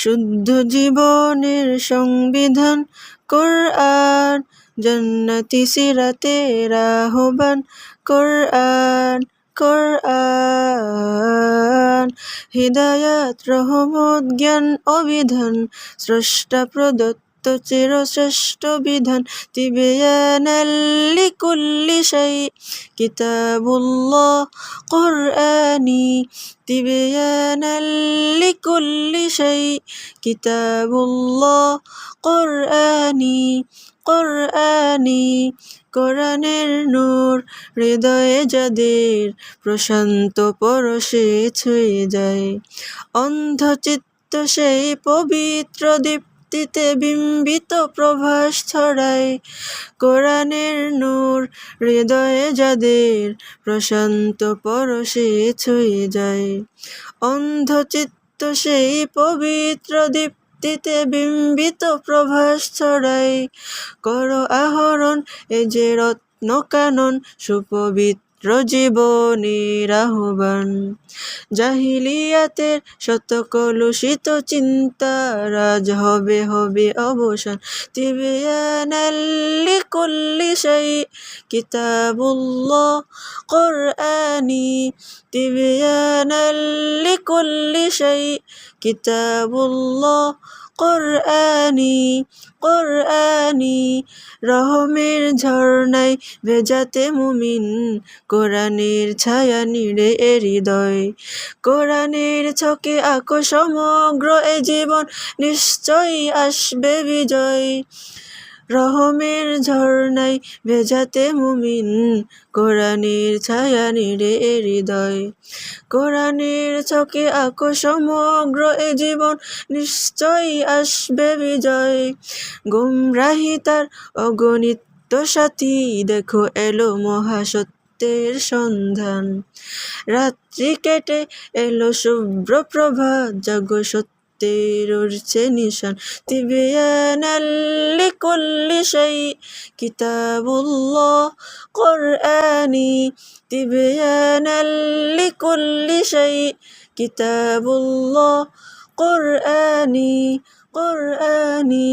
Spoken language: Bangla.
শুদ্ধ জীবনের সংবিধান, কোরআন, জান্নাতি সিরাতের আহ্বান কোরআন কোরআন, হৃদায়াত, রহমত, জ্ঞান অবিধান স্রষ্টা প্রদত্ত চিরশ্রেষ্ঠ বিধান তিবিয়ানাল লিকুল্লি শাই। কিতাবুল্লাহ, কোরআনি, তিবিয়ানাল লিকুল্লি শাই। কিতাবুল্লাহ, কোরআনি কোরআনি, কোরআনের নূর হৃদয়ে যাদের প্রশান্ত পরশে ছুঁয়ে যায়। অন্ধচিত্ত সেই পবিত্র দীপ্তিতে বিম্বিত প্রভাস ছড়ায় কোরআনের নূর হৃদয়ে যাদের প্রশান্ত পরশে ছুঁয়ে যায়। অন্ধচিত্ত সেই পবিত্র দীপ দীপ্তিতে বিম্বিত প্রভাস ছড়ায় কর আহরণ এ যে রত্ন কানন সুপবিত্র জীবনের আহ্বান জাহিলিয়াতের শত কলুষিত চিন্তা রাজ হবে হবে অবসান। তিবিয়ানাল লিকুল্লি শাই, কিতাবুল্লাহ, কোরআনি। তিবিয়ানাল লিকুল্লি শাই, কিতাবুল্লাহ কোরআনি কোরআনি রহমের ঝর্ণায় ভেজাতে মুমিন। কোরআনের ছায়া নিড়ে এ হৃদয়, কোরআনের ছকে আঁকো সমগ্র এ জীবন, নিশ্চয়ই আসবে বিজয়। রহমের ঝর্ণায় ভেজাতে মুমিন। কোরআনের ছায়া এ হৃদয়। কোরআনের ছকে আঁকো সমগ্র এ জীবন, নিশ্চয়ই আসবে বিজয়। গুমরাহি তার অগণিত সাথী, দেখো এলো মহাসত্যের সন্ধান। রাত্রি কেটে এলো শুভ্র প্রভাত জাগো সত্যের উড়ছে নিশান তিবিয়ানাল লিকুল্লি শাই কিতাবুল্লাহ কোরআনি। তিবিয়ানাল লিকুল্লি শাই কিতাবুল্লাহ কোরআনি। কোরআনি।